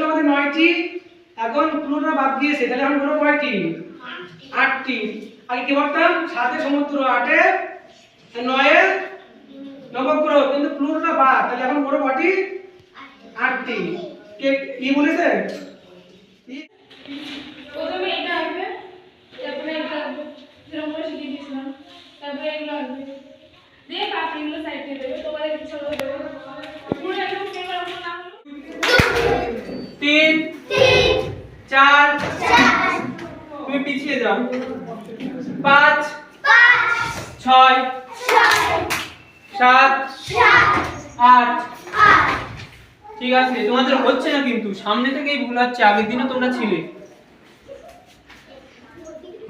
করেছি এখন পুরোটা বাদ দিয়েছে, তাহলে এখন পুরো কয়টি? আটটি। আগে কি বলতাম সাতে সমুদ্র, আটে, নয়ে নবগ্রহ কিন্তু পুরোটা বাদ, তাহলে এখন পুরো কটি আটটি। কে, কি বলেছে? তারপরে এটা আসবে এগুলো আসবে। দিয়ে সাইডে দেবে, তোমাদের কিছু দেবে পুরো একদম সেম এরকম না হলেও তিন চার তুমি পিছিয়ে যাও। পাঁচ ছয় সাত আট। ঠিক আছে তোমাদের হচ্ছে না কিন্তু সামনে থেকেই ভুল হচ্ছে আগের দিনও তোমরা ছিলে।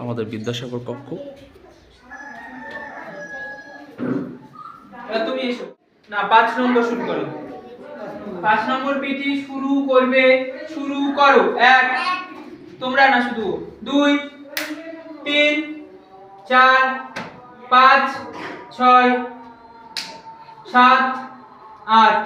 আমাদের বিদ্যাসাগর কক্ষ। তুমি এসো। না পাঁচ নম্বর শুরু করো। পাঁচ নম্বর পিটি শুরু করবে শুরু করো। এক তোমরা না শুধু দুই তিন চার পাঁচ ছয় সাত আট।